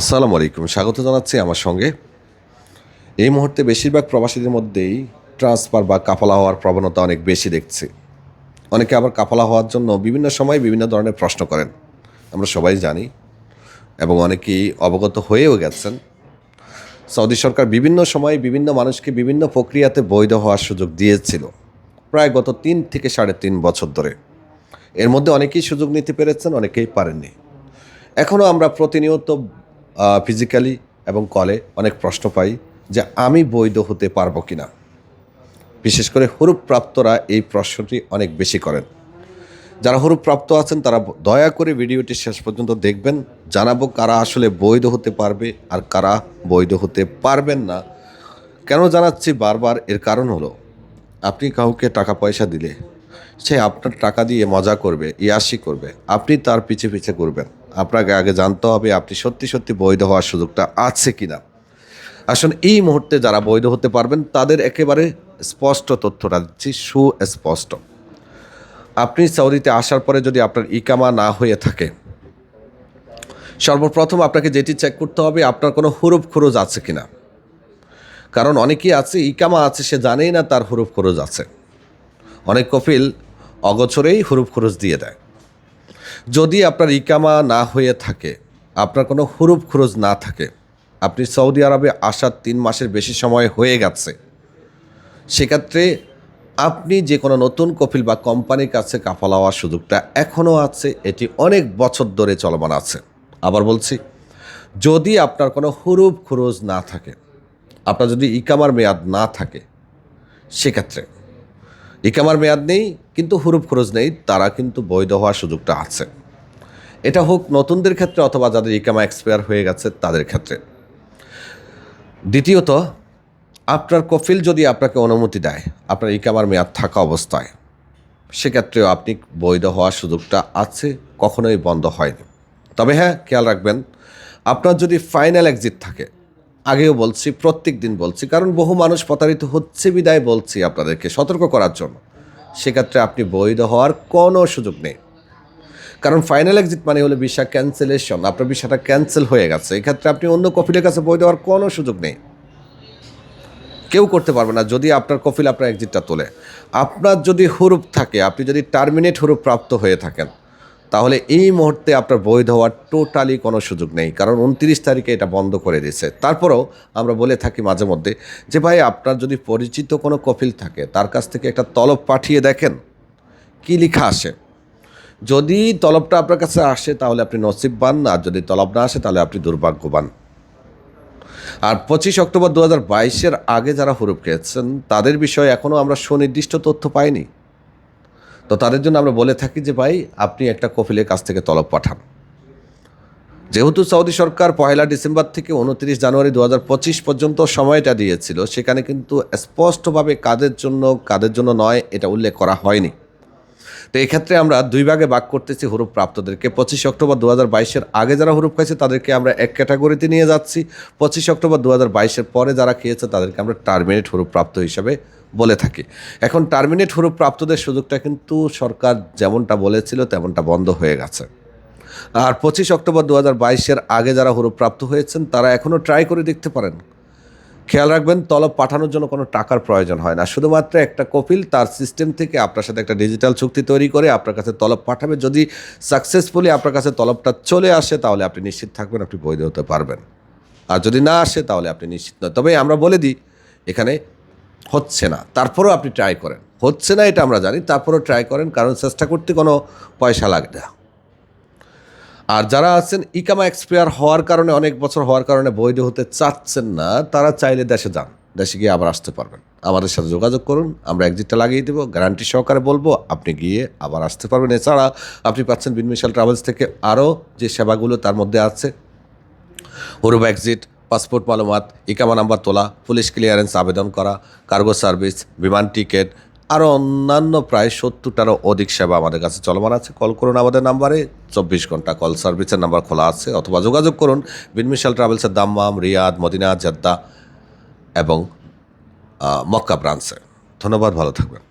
আসসালামু আলাইকুম। স্বাগত জানাচ্ছি আমার সঙ্গে। এই মুহূর্তে বেশিরভাগ প্রবাসীদের মধ্যেই ট্রান্সফার বা কাফালা হওয়ার প্রবণতা অনেক বেশি দেখছি। অনেকে আবার কাফালা হওয়ার জন্য বিভিন্ন সময় বিভিন্ন ধরনের প্রশ্ন করেন। আমরা সবাই জানি এবং অনেকেই অবগত হয়েও গেছেন। সৌদি সরকার বিভিন্ন সময় বিভিন্ন মানুষকে বিভিন্ন প্রক্রিয়াতে বৈধ হওয়ার সুযোগ দিয়েছিল, প্রায় গত তিন থেকে সাড়ে তিন বছর ধরে। এর মধ্যে অনেকেই সুযোগ নিতে পেরেছেন, অনেকেই পারেননি। এখনও আমরা প্রতিনিয়ত ফিজিক্যালি এবং কলে অনেক প্রশ্ন পাই যে আমি বৈধ হতে পারব কি না বিশেষ করে হরুপ্রাপ্তরা এই প্রশ্নটি অনেক বেশি করেন। যারা হরুপ্রাপ্ত আছেন, তারা দয়া করে ভিডিওটি শেষ পর্যন্ত দেখবেন, জানাব কারা আসলে বৈধ হতে পারবে আর কারা বৈধ হতে পারবেন না। কেন জানাচ্ছি বারবার, এর কারণ হলো, আপনি কাউকে টাকা পয়সা দিলে, সে আপনার টাকা দিয়ে মজা করবে ইয়াসি করবে, আপনি তার পিছে পিছে করবেন আপনাকে আগে জানতে হবে আপনি সত্যি সত্যি বৈধ হওয়ার সুযোগটা আছে কি না আসলে এই মুহূর্তে যারা বৈধ হতে পারবেন, তাদের একেবারে স্পষ্ট তথ্যটা দিচ্ছি, সুস্পষ্ট। আপনি সৌদিতে আসার পরে যদি আপনার ইকামা না হয়ে থাকে, সর্বপ্রথম আপনাকে যেটি চেক করতে হবে, আপনার কোনো হুরুপ খরচ আছে কি না কারণ অনেকেই আছে, ইকামা আছে, সে জানেই না তার হুরুপ খরচ আছে। অনেক কফিল অগোচরেই হুরুপ খরচ দিয়ে দেয়। যদি আপনার ইকামা না হয়ে থাকে, আপনার কোনো হুরুপ খরচ না থাকে, আপনি সৌদি আরবে আসার তিন মাসের বেশি সময় হয়ে গেছে, সেক্ষেত্রে আপনি যে কোনো নতুন কফিল বা কোম্পানির কাছে কাফালা হওয়ার সুযোগটা এখনও আছে, এটি অনেক বছর ধরে চলমান আছে। আবার বলছি, যদি আপনার কোনো হুরুপ খরচ না থাকে, আপনার যদি ইকামার মেয়াদ না থাকে, সেক্ষেত্রে ইকামার মেয়াদ নেই, কিন্তু হুরুপ খরচ নেই, তারা কিন্তু বৈধ হওয়ার সুযোগটা আছে। এটা হোক নতুনদের ক্ষেত্রে অথবা যাদের ইকামা এক্সপায়ার হয়ে গেছে, তাদের ক্ষেত্রে। দ্বিতীয়ত, আপনার কফিল যদি আপনাকে অনুমতি দেয়, আপনার ইকামার মেয়াদ থাকা অবস্থায়, সেক্ষেত্রেও আপনি বৈধ হওয়ার সুযোগটা আছে, কখনোই বন্ধ হয়নি। তবে হ্যাঁ খেয়াল রাখবেন, আপনার যদি ফাইনাল এক্সিট থাকে আগেও বলছি প্রত্যেক দিন বলছি, কারণ বহু মানুষ প্রতারিত হচ্ছে, বিদায় বলছি আপনাদেরকে সতর্ক করার জন্য। সেক্ষেত্রে আপনি বৈধ হওয়ার কোনো সুযোগ নেই। কারণ ফাইনাল এক্সিট মানে হলো ভিসা ক্যান্সেলেশন আপনার ভিসাটা ক্যান্সেল হয়ে গেছে, এক্ষেত্রে আপনি অন্য কফিলের কাছে বৈধ হওয়ার কোনো সুযোগ নেই। কেউ করতে পারবে না যদি আপনার কফিল আপনার এক্সিটটা তোলে। আপনার যদি হুরুপ থাকে, আপনি যদি টার্মিনেট হুরুপ প্রাপ্ত হয়ে থাকেন তাহলে এই মুহূর্তে আপনার বৈধ হওয়ার টোটালি কোনো সুযোগ নেই। কারণ উনত্রিশ তারিখে এটা বন্ধ করে দিয়েছে। তারপরেও আমরা বলে থাকি মাঝে মধ্যে যে, ভাই, আপনার যদি পরিচিত কোনো কফিল থাকে, তার কাছ থেকে একটা তলব পাঠিয়ে দেখেন। কি লেখা আসে যদি তলবটা আপনার কাছে আসে, তাহলে আপনি নসিববান আর যদি তলব না আসে, তাহলে আপনি দুর্ভাগ্যবান। আর পঁচিশ অক্টোবর দু হাজার আগে যারা হুরুপ খেয়েছেন, তাদের বিষয়ে এখনও আমরা সুনির্দিষ্ট তথ্য পাইনি। তো তাদের জন্য আমরা বলে থাকি যে, ভাই, আপনি একটা কফিলের কাছ থেকে তলব পাঠান। যেহেতু সৌদি সরকার পয়লা ডিসেম্বর থেকে উনত্রিশ জানুয়ারি দু পর্যন্ত সময়টা দিয়েছিল, সেখানে কিন্তু স্পষ্টভাবে কাদের জন্য কাদের জন্য নয়, এটা উল্লেখ করা হয়নি। তো এক্ষেত্রে আমরা দুই ভাগে ভাগ করতেছি হুরুপ প্রাপ্তদেরকে। পঁচিশ অক্টোবর দু হাজার বাইশের আগে যারা হুরুপ খাইছে, তাদেরকে আমরা এক ক্যাটাগরিতে নিয়ে যাচ্ছি। পঁচিশ অক্টোবর দু হাজার বাইশের পরে যারা খেয়েছে, তাদেরকে আমরা টার্মিনেট হুরুপ প্রাপ্ত হিসাবে বলে থাকি। এখন টার্মিনেট হুরুপ প্রাপ্তদের সুযোগটা কিন্তু সরকার যেমনটা বলেছিল, তেমনটা বন্ধ হয়ে গেছে। আর পঁচিশ অক্টোবর দু হাজার বাইশের আগে যারা হুরুপ প্রাপ্ত হয়েছেন, তারা এখনও ট্রাই করে দেখতে পারেন। খেয়াল রাখবেন, তলব পাঠানোর জন্য কোনো টাকার প্রয়োজন হয় না। শুধুমাত্র একটা কপিল, তার সিস্টেম থেকে আপনার সাথে একটা ডিজিটাল চুক্তি তৈরি করে আপনার কাছে তলব পাঠাবে। যদি সাকসেসফুলি আপনার কাছে তলবটা চলে আসে, তাহলে আপনি নিশ্চিত থাকবেন, আপনি বৈধ হতে পারবেন। আর যদি না আসে, তাহলে আপনি নিশ্চিত নয়। তবে আমরা বলে দিই, এখানে হচ্ছে না। তারপরেও আপনি ট্রাই করেন। হচ্ছে না এটা আমরা জানি, তারপরেও ট্রাই করেন, কারণ চেষ্টা করতে কোনো পয়সা লাগে না। আর যারা আছেন ইকামা এক্সপায়ার হওয়ার কারণে, অনেক বছর হওয়ার কারণে বৈধ হতে চাচ্ছেন না, তারা চাইলে দেশে যান। দেশে গিয়ে আবার আসতে পারবেন। আমাদের সাথে যোগাযোগ করুন, আমরা এক্সিটটা লাগিয়ে দেবো গ্যারান্টি সহকারে বলব, আপনি গিয়ে আবার আসতে পারবেন। এছাড়া আপনি পাচ্ছেন বিনমিশাল ট্রাভেলস থেকে আরও যে সেবাগুলো তার মধ্যে আছে হুরুব এক্সিট পাসপোর্ট মালুমাত, ইকামা নাম্বার তোলা, পুলিশ ক্লিয়ারেন্স আবেদন করা, কার্গো সার্ভিস, বিমান টিকিট, আরও অন্যান্য প্রায় সত্তরটারও অধিক সেবা আমাদের কাছে চলমান আছে। কল করুন আমাদের নাম্বারে, চব্বিশ ঘণ্টা কল সার্ভিসের নাম্বার খোলা আছে, অথবা যোগাযোগ করুন বিনমিশাল ট্রাভেলসের দাম্মাম, রিয়াদ, মদিনা, জেদ্দা এবং মক্কা ব্রাঞ্চে। ধন্যবাদ, ভালো থাকবেন।